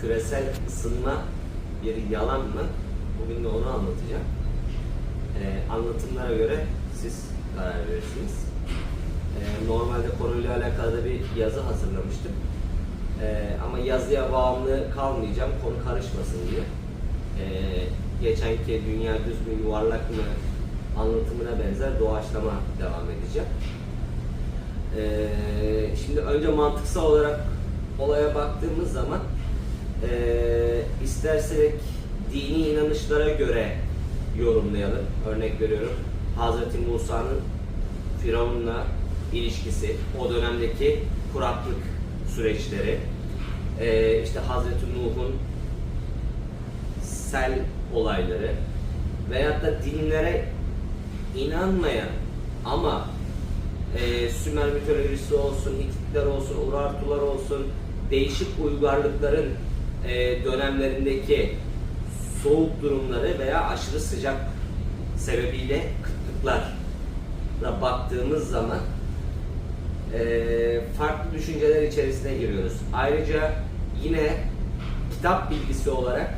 küresel ısınma bir yalan mı? Bugün de onu anlatacağım. Ee, anlatımlara göre siz karar verirsiniz. Ee, normalde konuyla alakalı da bir yazı hazırlamıştım. Ee, ama yazıya bağımlı kalmayacağım, konu karışmasın diye. Ee, geçenki dünya düz mü yuvarlak mı anlatımına benzer doğaçlama devam edeceğim. Ee, şimdi önce mantıksal olarak olaya baktığımız zaman ee, istersek dini inanışlara göre yorumlayalım. Örnek veriyorum Hazreti Musa'nın Firavun'la ilişkisi, o dönemdeki kuraklık süreçleri, ee, işte Hazreti Nuh'un sel olayları veyahut da dinlere inanmayan ama e, Sümer mitolojisi olsun, Hititler olsun, Urartular olsun, değişik uygarlıkların e, dönemlerindeki soğuk durumları veya aşırı sıcak sebebiyle kıtlıklara baktığımız zaman e, farklı düşünceler içerisine giriyoruz. Ayrıca yine kitap bilgisi olarak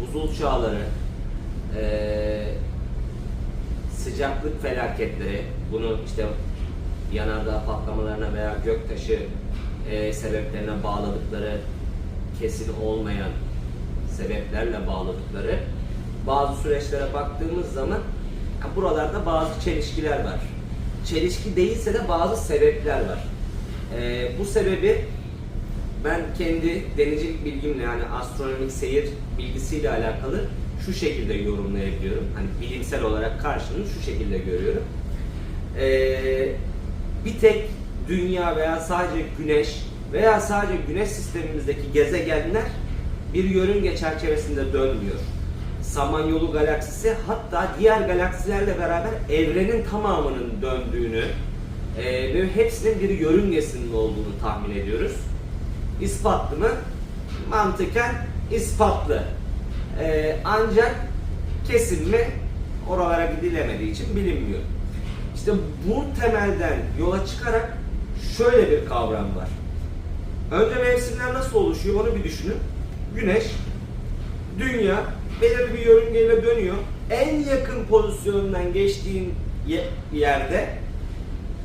buzul çağları, e, sıcaklık felaketleri, bunu işte yanardağ patlamalarına veya göktaşı e, sebeplerine bağladıkları kesin olmayan sebeplerle bağladıkları bazı süreçlere baktığımız zaman ya buralarda bazı çelişkiler var. Çelişki değilse de bazı sebepler var. E, bu sebebi ben kendi denizcilik bilgimle yani astronomik seyir bilgisiyle alakalı şu şekilde yorumlayabiliyorum. Hani bilimsel olarak karşılığını şu şekilde görüyorum. Ee, bir tek dünya veya sadece güneş veya sadece güneş sistemimizdeki gezegenler bir yörünge çerçevesinde dönmüyor. Samanyolu galaksisi hatta diğer galaksilerle beraber evrenin tamamının döndüğünü e, ve hepsinin bir yörüngesinin olduğunu tahmin ediyoruz. İspatlı mı? Mantıken ispatlı. Ee, ancak kesin mi? Oralara gidilemediği için bilinmiyor. İşte bu temelden yola çıkarak şöyle bir kavram var. Önce mevsimler nasıl oluşuyor onu bir düşünün. Güneş, dünya belirli bir yörüngeyle dönüyor. En yakın pozisyonundan geçtiğin ye- yerde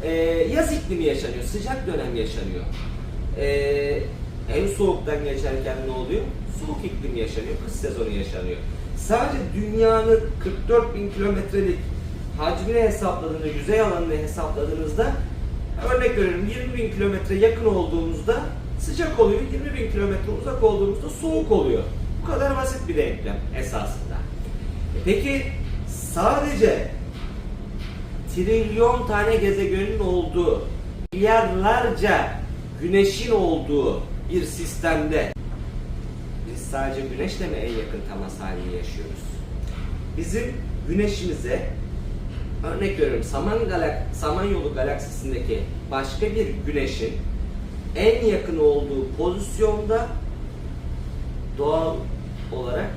e, yaz iklimi yaşanıyor, sıcak dönem yaşanıyor. E, en soğuktan geçerken ne oluyor? Soğuk iklim yaşanıyor, kış sezonu yaşanıyor. Sadece dünyanın 44 bin kilometrelik hacmini hesapladığında, yüzey alanını hesapladığınızda örnek veriyorum 20 bin kilometre yakın olduğumuzda sıcak oluyor, 20 bin kilometre uzak olduğumuzda soğuk oluyor. Bu kadar basit bir denklem esasında. E Peki sadece trilyon tane gezegenin olduğu, milyarlarca güneşin olduğu bir sistemde biz sadece güneşle mi en yakın temas halini yaşıyoruz? Bizim güneşimize örnek veriyorum Saman galak Samanyolu galaksisindeki başka bir güneşin en yakın olduğu pozisyonda doğal olarak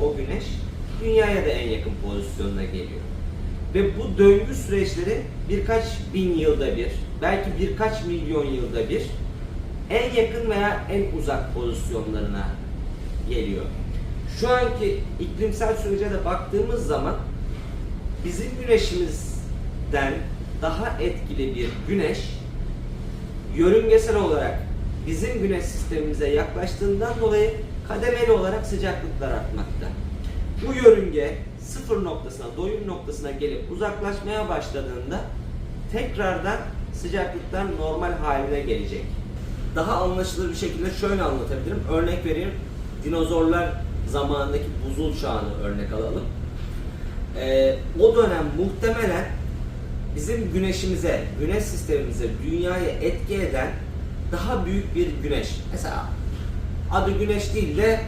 o güneş dünyaya da en yakın pozisyonuna geliyor. Ve bu döngü süreçleri birkaç bin yılda bir, belki birkaç milyon yılda bir en yakın veya en uzak pozisyonlarına geliyor. Şu anki iklimsel sürece de baktığımız zaman bizim güneşimizden daha etkili bir güneş yörüngesel olarak bizim güneş sistemimize yaklaştığından dolayı kademeli olarak sıcaklıklar artmakta. Bu yörünge sıfır noktasına, doyum noktasına gelip uzaklaşmaya başladığında tekrardan sıcaklıklar normal haline gelecek. Daha anlaşılır bir şekilde şöyle anlatabilirim. Örnek vereyim. Dinozorlar zamanındaki buzul çağını örnek alalım. Ee, o dönem muhtemelen bizim güneşimize, güneş sistemimize, dünyaya etki eden daha büyük bir güneş. Mesela adı güneş değil de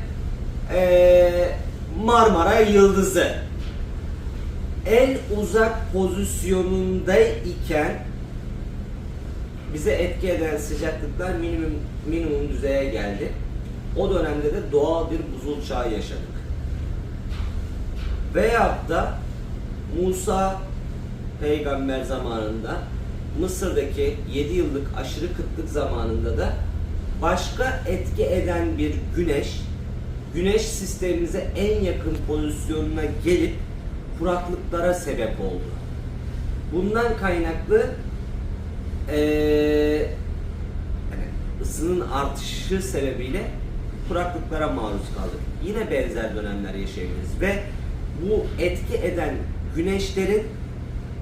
ee, Marmara Yıldızı en uzak pozisyonunda iken bize etki eden sıcaklıklar minimum minimum düzeye geldi. O dönemde de doğal bir buzul çağı yaşadık. Veyahut da Musa peygamber zamanında Mısır'daki 7 yıllık aşırı kıtlık zamanında da başka etki eden bir güneş, güneş sistemimize en yakın pozisyonuna gelip kuraklıklara sebep oldu. Bundan kaynaklı yani ısının artışı sebebiyle kuraklıklara maruz kaldık. Yine benzer dönemler yaşayabiliriz ve bu etki eden güneşlerin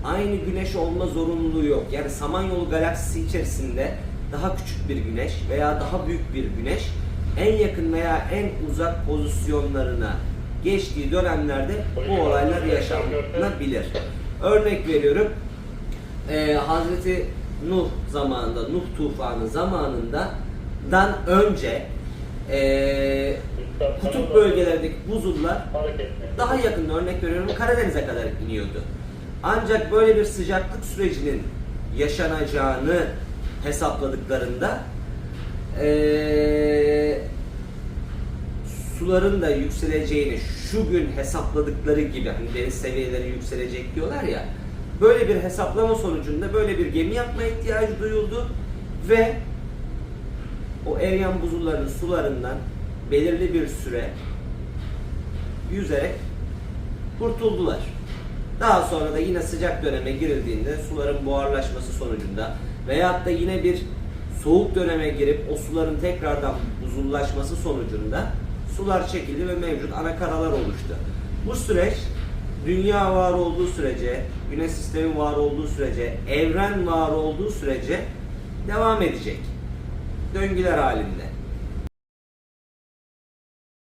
aynı güneş olma zorunluluğu yok. Yani Samanyolu galaksisi içerisinde daha küçük bir güneş veya daha büyük bir güneş en yakın veya en uzak pozisyonlarına geçtiği dönemlerde bu olaylar yaşanabilir. Örnek veriyorum. Ee, Hazreti Nuh zamanında, Nuh tufanı zamanında dan önce ee, kutup bölgelerindeki buzullar daha yakında örnek veriyorum Karadeniz'e kadar iniyordu. Ancak böyle bir sıcaklık sürecinin yaşanacağını hesapladıklarında eee, suların da yükseleceğini şu gün hesapladıkları gibi hani deniz seviyeleri yükselecek diyorlar ya böyle bir hesaplama sonucunda böyle bir gemi yapma ihtiyacı duyuldu ve o eriyen buzulların sularından belirli bir süre yüzerek kurtuldular. Daha sonra da yine sıcak döneme girildiğinde suların buharlaşması sonucunda veyahut da yine bir soğuk döneme girip o suların tekrardan buzullaşması sonucunda sular çekildi ve mevcut ana karalar oluştu. Bu süreç dünya var olduğu sürece, güneş sistemi var olduğu sürece, evren var olduğu sürece devam edecek. Döngüler halinde.